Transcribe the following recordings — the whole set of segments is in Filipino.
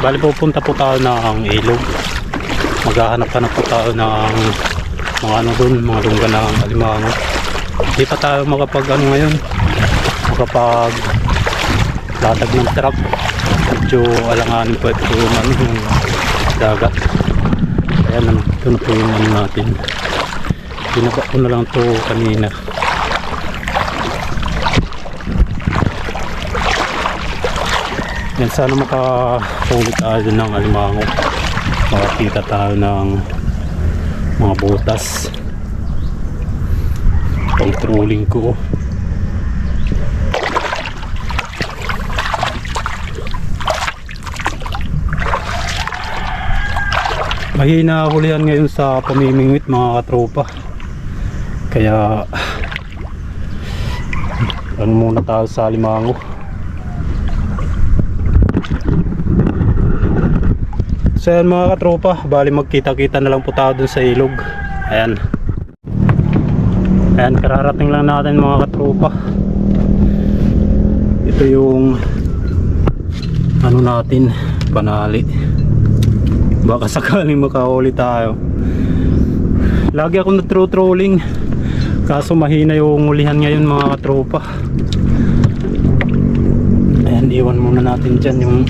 Bali pupunta po tayo ng ilog. Maghahanap-hanap po tayo ng mga ano dun, mga lungga ng alimango. Hindi pa tayo makapag ano ngayon, makapag latag ng truck. Medyo alanganin po ito yung ano, yung dagat. Kaya nandito na po yung ano natin. Binaba ko na lang to kanina. Yan sana makahuli tayo ng alimango. Makakita tayo ng mga butas. Pang trolling ko. Mahina hulihan ngayon sa pamimingwit mga katropa. Kaya ano muna tayo sa limango. So yan mga katropa, bali magkita-kita na lang po tayo dun sa ilog. Ayan. Ayan, kararating lang natin mga katropa. Ito yung ano natin, panali. Baka sakaling makahuli tayo. Lagi ako na-trolling. Kaso mahina yung ulihan ngayon mga katropa. Ayan, iwan muna natin dyan yung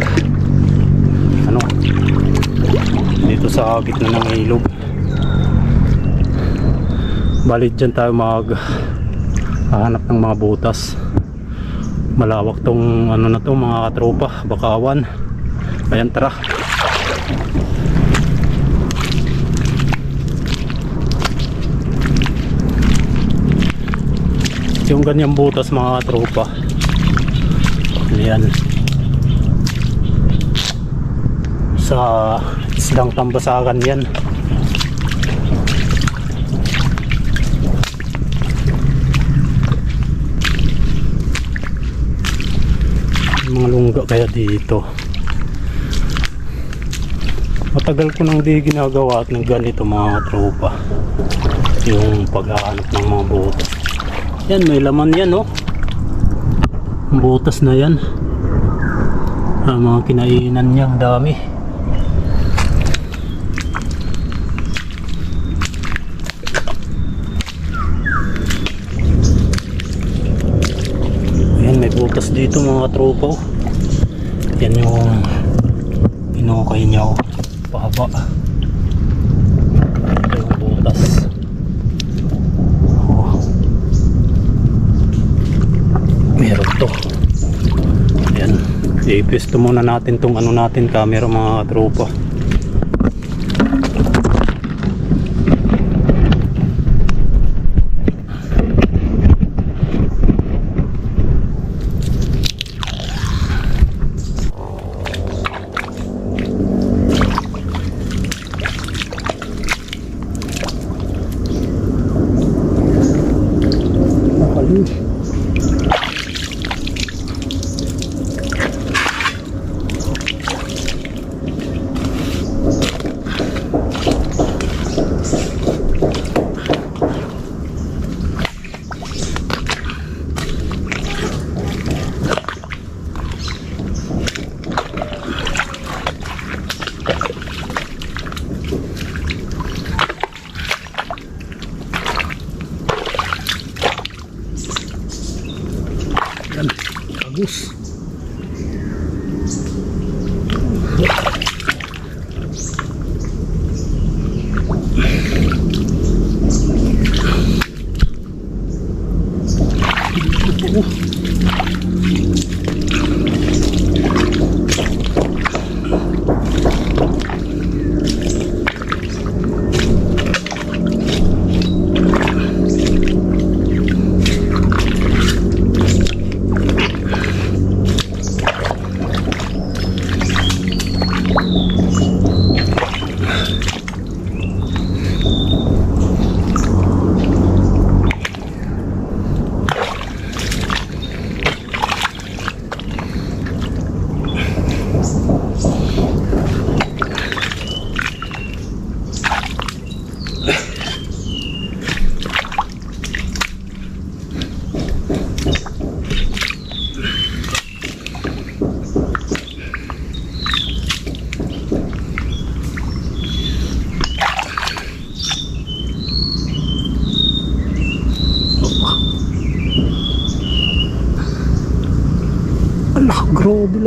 ano dito sa gitna ng ilog. Balit dyan tayo mag hahanap ng mga butas. Malawak tong ano na to mga katropa bakawan. Ayan tara. Yung ganyang butas mga katropa ayan. Sa islang tambasakan yan. Mga lungga kaya dito. Matagal ko nang di ginagawa at ng ganito mga tropa. Yung paghahanap ng mga butas. Yan may laman yan oh. Butas na yan. Ang mga kinainan niya ang dami Ayan, may butas dito mga tropa. oh. Yan yung inukay niya. oh. Pahaba. Ito yung butas. Oh. Meron to. Ayan. I-pwesto muna natin tong ano natin camera mga tropa.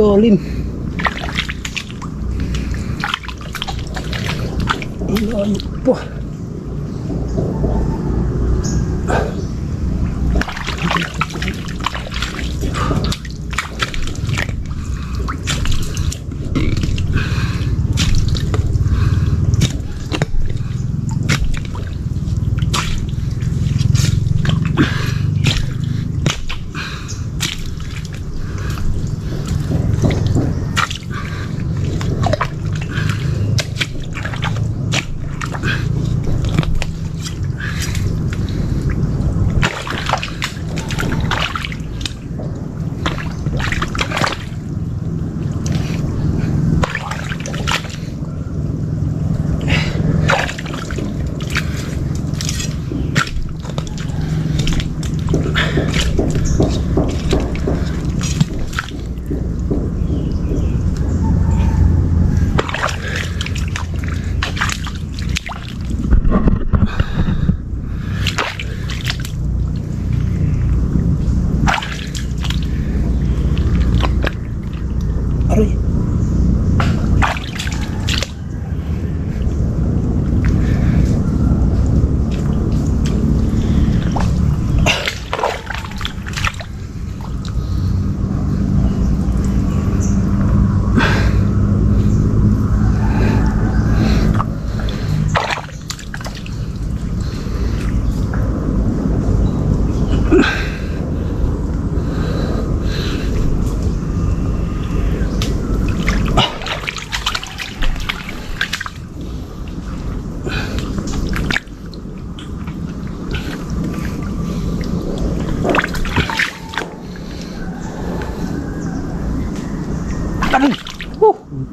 Dolin.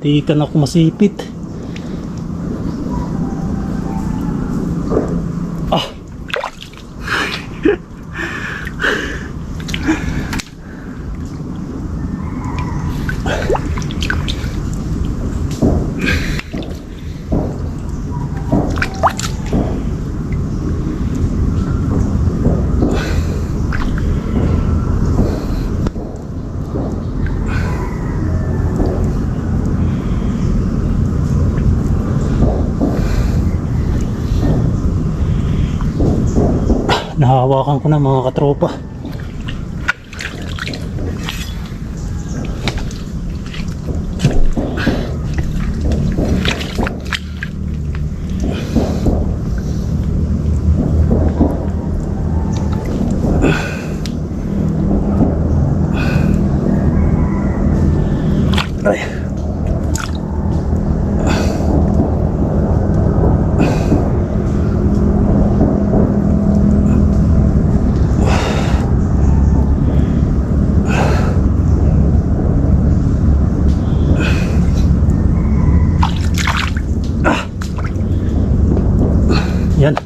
Hindi ka na ako masipit. Ah. Nahawakan ko na mga katropa. Ay. Yan.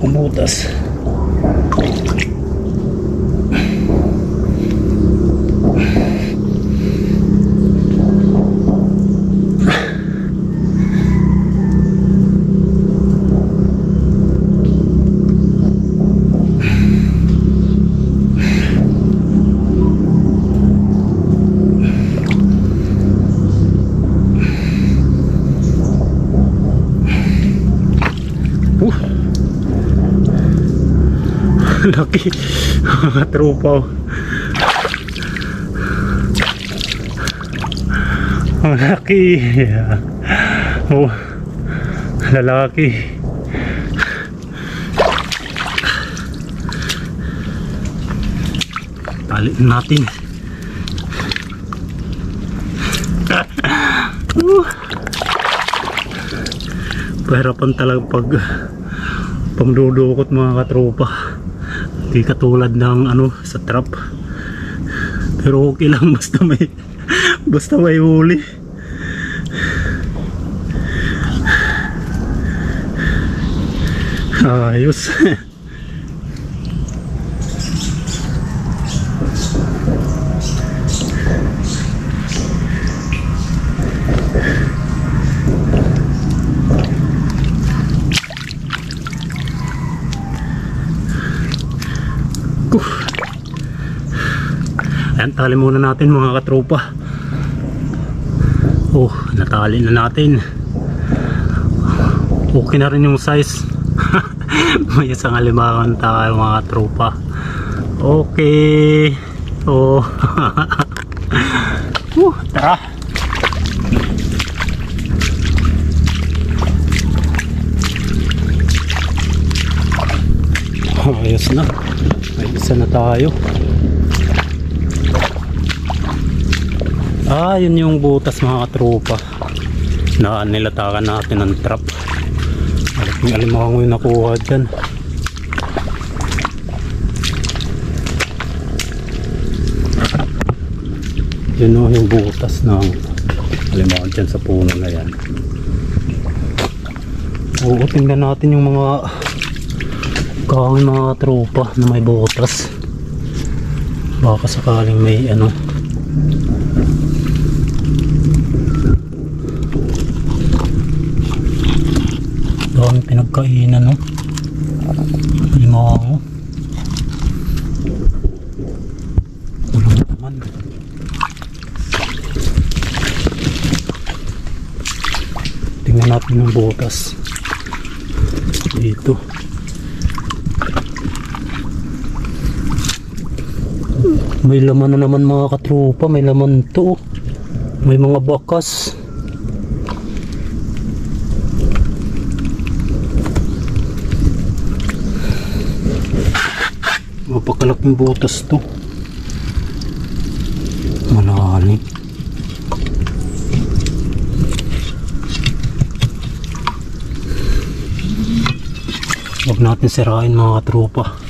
Kumutas. Uh. Laki. Mga tropa. Ang laki. Oh. Lalaki. Taliin natin. Uh. Pahirapan talaga pag pangdudukot mga katropa. Hindi katulad ng ano sa trap. Pero okay lang basta may basta may huli. Ayos. Ayan, tali muna natin mga katropa. Oh, natali na natin. Okay na rin yung size. May isang alimangan tayo mga tropa. Okay. Oh. uh, tara. Ayos na. Isa na tayo. Ah, yun yung butas mga katropa. Na nilatakan natin ng trap. Malaking alimango yung nakuha dyan. Yun o yung butas ng alimango dyan sa puno na yan. Oo, tingnan natin yung mga kawang mga tropa na may butas. Baka sakaling may ano Dami pinagkainan, no? Limango. Ulang naman. Tingnan natin yung butas. Dito. May laman na naman mga katropa. May laman to. oh. May mga bakas. Mapakalaking butas to. Malalim. Huwag natin sirain mga tropa.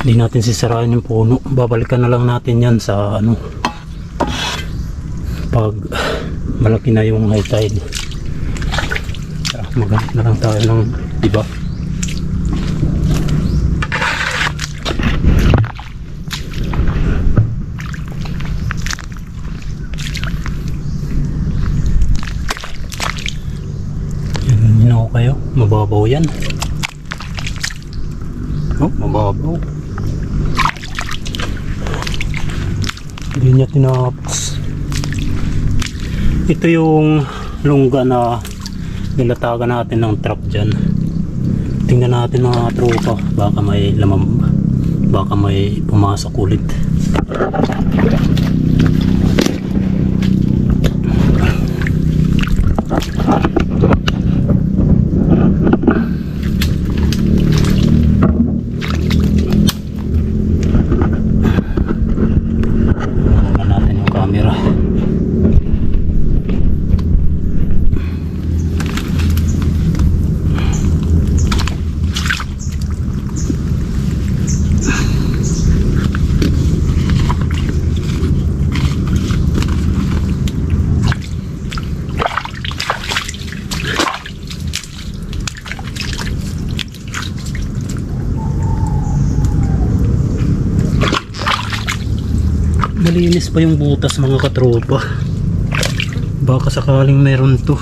Hindi natin sisirain yung puno. Babalikan na lang natin yan sa ano pag malaki na yung high tide. Tara, Maghanap na lang tayo ng iba. Yan kayo. Mababaw yan. Oh, mababaw. Hindi niya tinapos. Ito yung lungga na nilatagan natin ng trap dyan. Tingnan natin mga tropa. Baka may lamang baka may pumasok ulit. Tingnan natin yung camera. Malinis pa yung butas mga katropa. Baka sakaling meron to.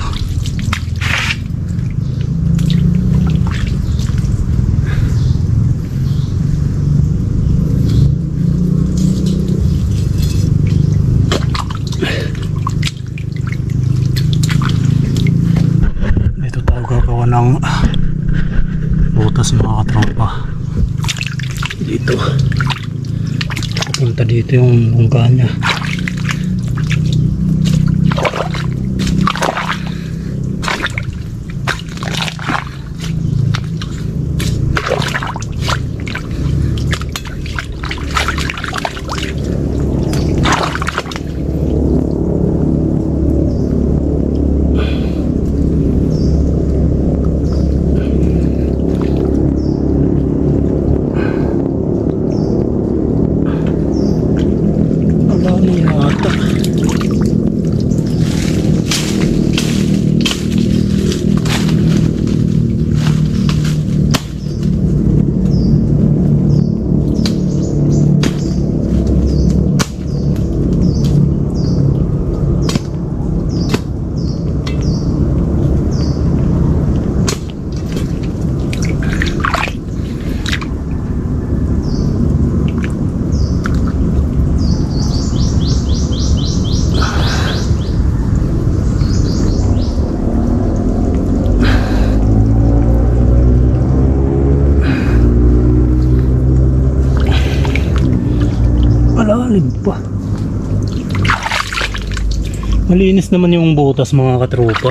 Malinis naman yung butas mga katropa.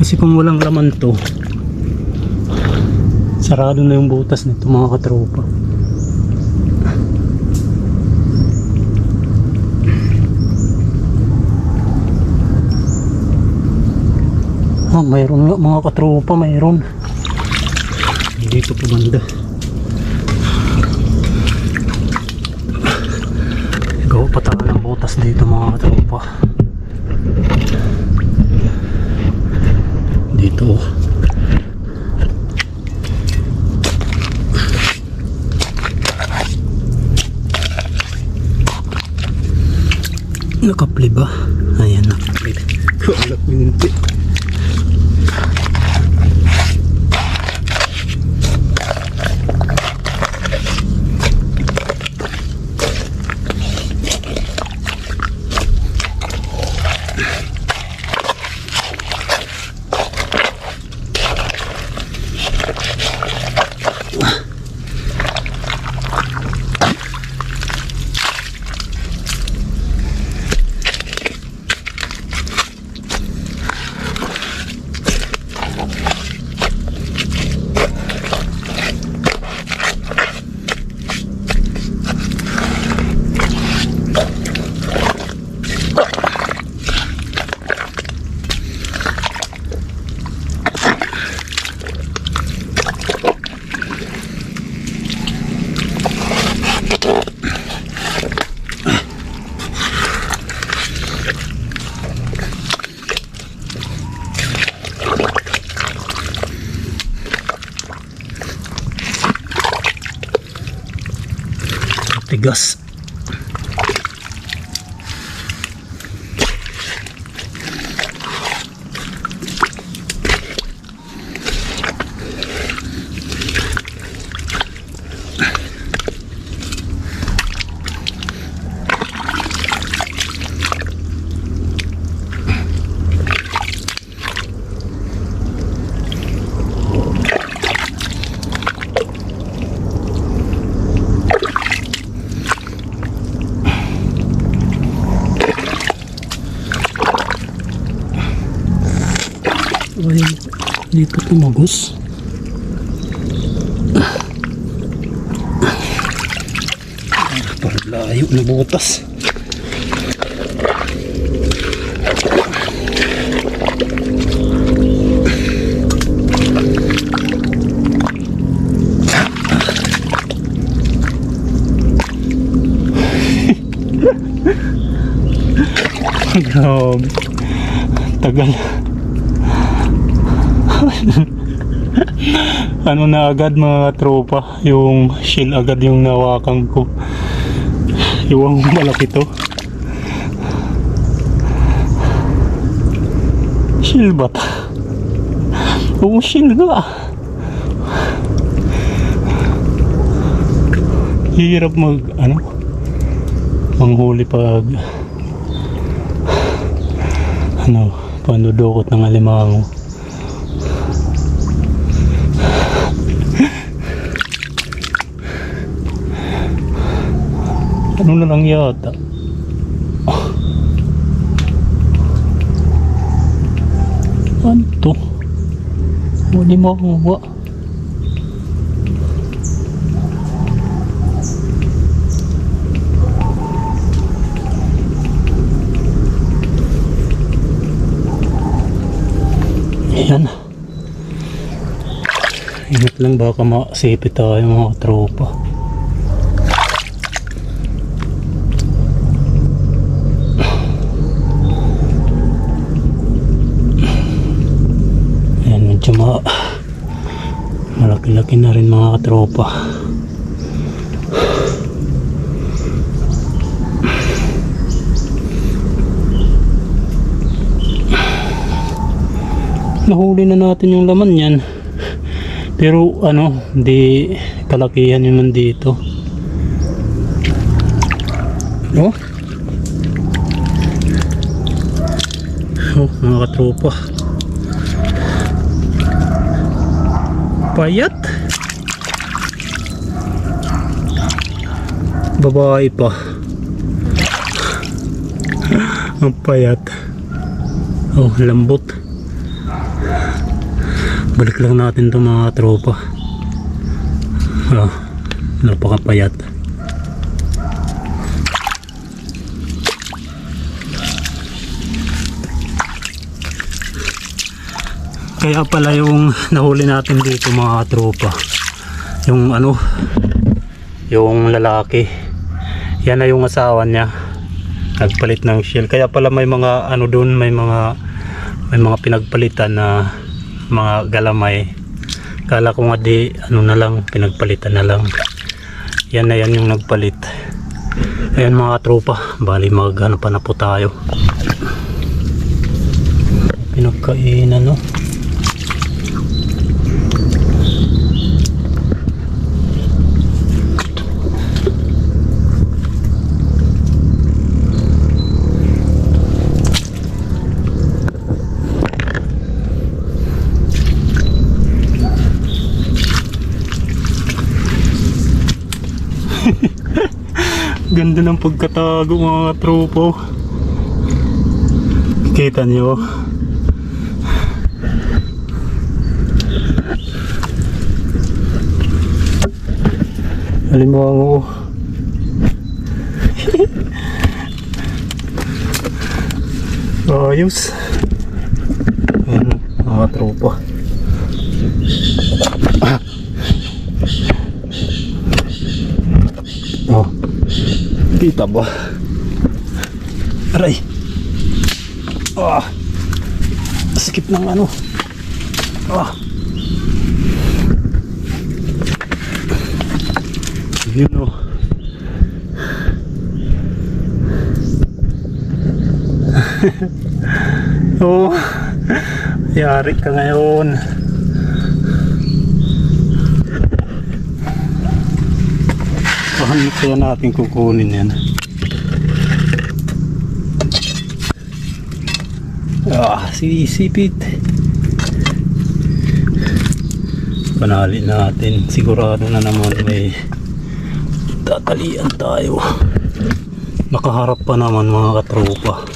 Kasi kung walang laman to, sarado na yung butas nito mga katropa. Ah, mayroon nga mga katropa, mayroon. Dito po banda. Gawa pa tayo ng butas dito mga katropa. Dito. Nakapli ba? Ayan, nakapli. Wala pinti. Tigas. Ay, dito tumagos. Parang layo na butas. Grabe. Tagal. ano na agad mga tropa yung shield agad yung nawakan ko. Yung malaki to. Shield ba ta? oo shield nga. Hirap mag ano? Manghuli pag ano pandudukot ng alimango Ano na lang yata? Ano to? Wali makuha. Ayan. Ingat lang baka makasipit tayo mga tropa. Ma malaki-laki na rin mga katropa. Nahuli na natin yung laman yan. Pero ano, di kalakihan yung nandito. Oh? Oh, mga katropa. Payat. Babae pa. Ang payat. Oh, lambot. Balik lang natin 'to mga tropa. Oh, napakapayat. payat. Kaya pala yung nahuli natin dito mga tropa. Yung ano, yung lalaki. Yan na yung asawa niya. Nagpalit ng shell. Kaya pala may mga ano doon, may mga may mga pinagpalitan na mga galamay. Kala ko nga di ano na lang, pinagpalitan na lang. Yan na yan yung nagpalit. Ayan mga tropa, bali maghanap na po tayo. Pinagkainan no. Ganda ng pagkatago mga tropo. Kita niyo. Alimango. Ayos. Ayan, mga tropa. Kita ba? Aray. Ah. Sikip ng ano. Ah. Yun o. oh. Yari ka ngayon. Paano kaya natin kukunin yan? Ah, sisipit. Panali natin. Sigurado na naman may tatalian tayo. Nakaharap pa naman mga katropa.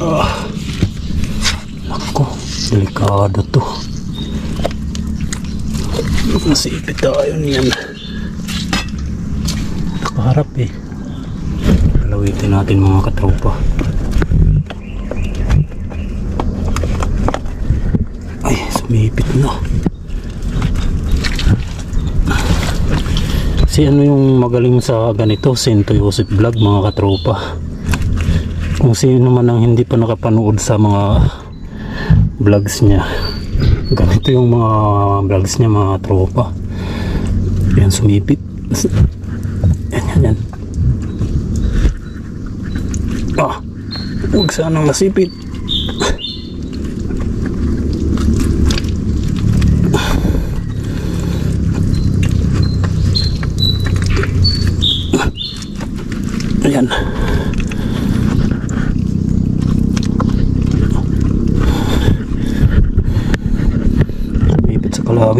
Ah. Ako, delikado to. Nasipit tayo niyan. Nakaharap eh. Palawitin natin mga katropa. Ay, sumipit na. Si ano yung magaling sa ganito, Sento Yosef Vlog mga katropa. Kung sino man ang hindi pa nakapanood sa mga vlogs niya. Ganito yung mga vlogs niya mga tropa. Yan sumipit. Yan, yan, yan. Ah, huwag sanang nasipit. Ayan.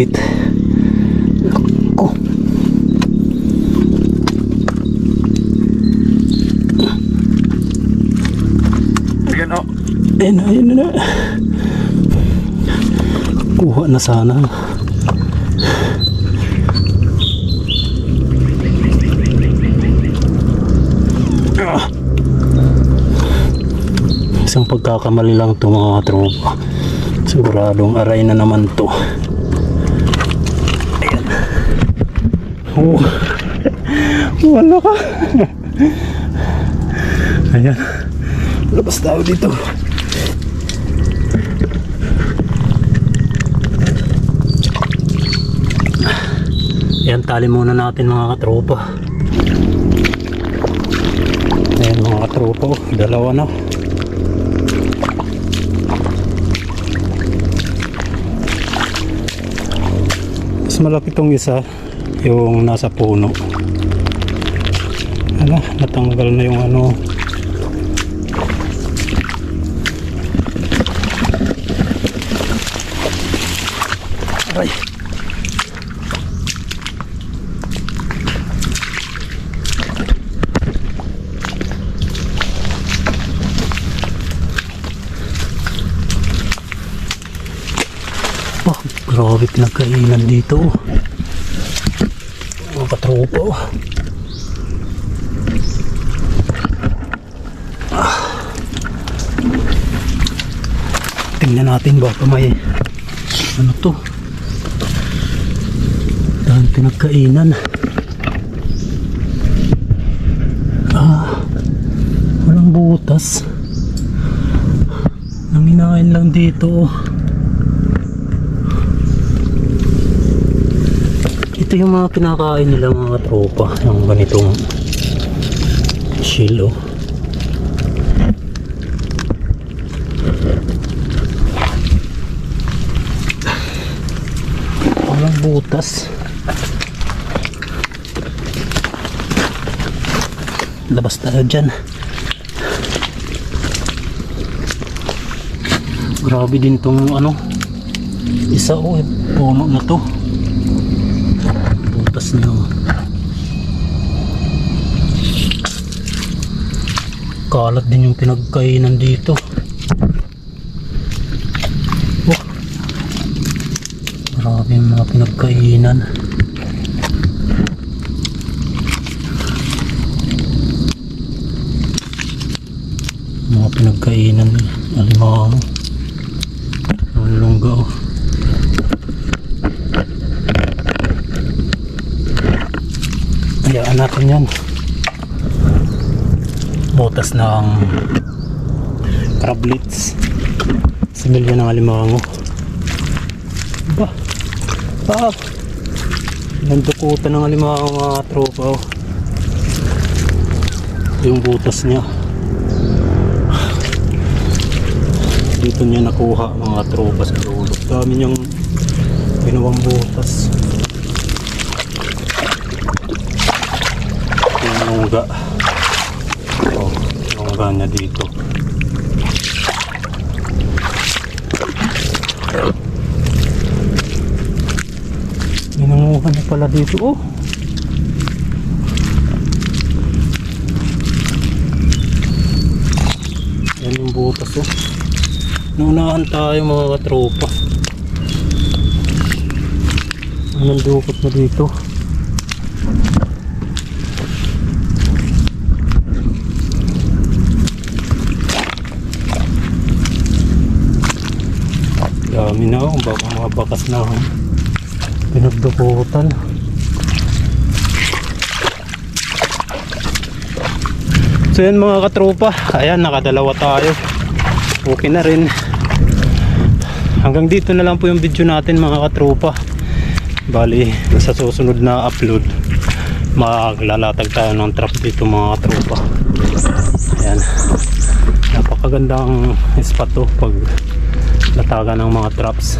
Kalawit. Ako. Ayan o. Ayan na, ayan na. Kuha na sana. Isang pagkakamali lang to mga tropa. Siguradong aray na naman to. Ayan. Oh. Wala ka. Ayan. Labas tayo dito. Ayan, tali muna natin mga katropa. Ayan mga katropa, dalawa na. Mas malaki tong isa, yung nasa puno. Ala, natanggal na yung ano. Aray. Oh, grabe pinagkainan dito. Mga katropa. Oh. Tingnan natin baka may ano to. Dahil pinagkainan. Ah, walang butas. Nanginain lang dito. oh. Ito yung mga kinakain nila mga tropa. Yung ganitong shell oh. Walang butas. Labas tayo dyan. Grabe din tong ano. Isa o eh, puno na to. Butas niya. oh. Kalat din yung pinagkainan dito. Oh. Grabe yung mga pinagkainan. Mga pinagkainan ni alimango. Ang lungga oh. Hayaan natin yan. Botas ng crablets. Similya ng alimango. Ba? Pa? Nandukutan ng alimango mga tropa oh. Yung butas niya. Dito niya nakuha mga tropa sa dulo. Dami niyang ginawang butas. Yung mungga. Oh, mungga niya dito. Ginanguha niya pala dito. Oh! Yan yung butas oh. Naunahan tayo mga katropa. Anong dukot na dito? Dami na oh, baka mga bakas na oh. Pinagdukutan. So yan mga katropa, ayan nakadalawa tayo. Okay na rin. Hanggang dito na lang po yung video natin mga katropa. Bali, sa susunod na upload, maglalatag tayo ng trap dito mga katropa. Ayan. Napakagandang spot to pag latagan ng mga traps.